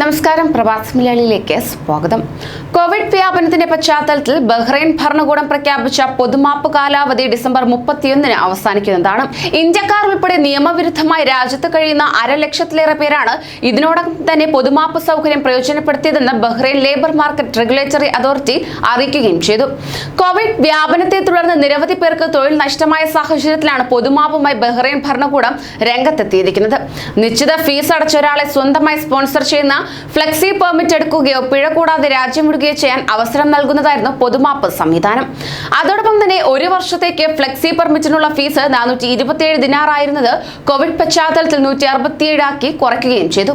നമസ്കാരം പ്രഭാസ് മലയാളിയിലേക്ക് സ്വാഗതം. കോവിഡ് വ്യാപനത്തിന്റെ പശ്ചാത്തലത്തിൽ ബഹ്റൈൻ ഭരണകൂടം പ്രഖ്യാപിച്ച പൊതുമാപ്പ് കാലാവധി ഡിസംബർ മുപ്പത്തിയൊന്നിന് അവസാനിക്കുന്നതാണ്. ഇന്ത്യക്കാർ ഉൾപ്പെടെ നിയമവിരുദ്ധമായി രാജ്യത്ത് കഴിയുന്ന അരലക്ഷത്തിലേറെ പേരാണ് ഇതിനോടകം തന്നെ പൊതുമാപ്പ് സൗകര്യം പ്രയോജനപ്പെടുത്തിയതെന്ന് Bahrain labour market regulatory authority അറിയിക്കുകയും ചെയ്തു. കോവിഡ് വ്യാപനത്തെ തുടർന്ന് നിരവധി പേർക്ക് തൊഴിൽ നഷ്ടമായ സാഹചര്യത്തിലാണ് പൊതുമാപ്പുമായി ബഹ്റൈൻ ഭരണകൂടം രംഗത്തെത്തിയിരിക്കുന്നത്. നിശ്ചിത ഫീസ് അടച്ച ഒരാളെ സ്വന്തമായി സ്പോൺസർ ചെയ്യുന്ന ഫ്ലെക്സി പെർമിറ്റ് എടുക്കുകയോ പിഴ കൂടാതെ രാജ്യം വിടുകയോ ചെയ്യാൻ അവസരം നൽകുന്നതായിരുന്നു പൊതുമാപ്പ് സംവിധാനം. അതോടൊപ്പം തന്നെ ഒരു വർഷത്തേക്ക് ഫ്ലെക്സി പെർമിറ്റിനുള്ള ഫീസ് നാനൂറ്റി ഇരുപത്തിയേഴ് ദിനാറായിരുന്നത് കോവിഡ് പശ്ചാത്തലത്തിൽ നൂറ്റി അറുപത്തിയേഴ് ആക്കി കുറയ്ക്കുകയും ചെയ്തു.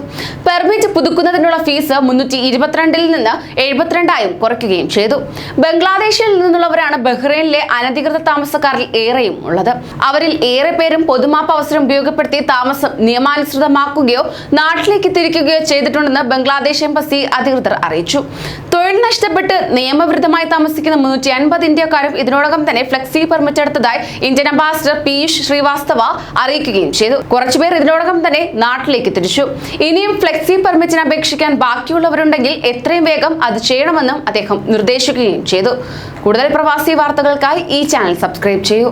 പെർമിറ്റ് പുതുക്കുന്നതിനുള്ള ഫീസ് മുന്നൂറ്റി ഇരുപത്തിരണ്ടിൽ നിന്ന് എഴുപത്തിരണ്ടായും കുറയ്ക്കുകയും ചെയ്തു. ബംഗ്ലാദേശിൽ നിന്നുള്ളവരാണ് ബഹ്റൈനിലെ അനധികൃത താമസക്കാരിൽ ഏറെയും ഉള്ളത്. അവരിൽ ഏറെ പേരും പൊതുമാപ്പ് അവസരം ഉപയോഗപ്പെടുത്തി താമസം നിയമാനുസൃതമാക്കുകയോ നാട്ടിലേക്ക് തിരിക്കുകയോ ചെയ്തിട്ടുണ്ടെന്ന് ബംഗ്ലാദേശ് എംബസി അധികൃതർ അറിയിച്ചു. തൊഴിൽ നഷ്ടപ്പെട്ട് നിയമവിരുദ്ധമായി താമസിക്കുന്ന മുന്നൂറ്റി അൻപത് ഇന്ത്യക്കാരും ഇതിനോടകം തന്നെ ഫ്ലെക്സി പെർമിറ്റ് എടുത്തതായി ഇന്ത്യൻ അംബാസിഡർ പീയൂഷ് ശ്രീവാസ്തവ അറിയിക്കുകയും ചെയ്തു. കുറച്ചുപേർ ഇതിനോടകം തന്നെ നാട്ടിലേക്ക് തിരിച്ചു. ഇനിയും ഫ്ലെക്സി പെർമിറ്റിന് അപേക്ഷിക്കാൻ ബാക്കിയുള്ളവരുണ്ടെങ്കിൽ എത്രയും വേഗം അത് ചെയ്യണമെന്നും അദ്ദേഹം നിർദ്ദേശിക്കുകയും ചെയ്തു. കൂടുതൽ പ്രവാസി വാർത്തകൾക്കായി ഈ ചാനൽ സബ്സ്ക്രൈബ് ചെയ്യൂ.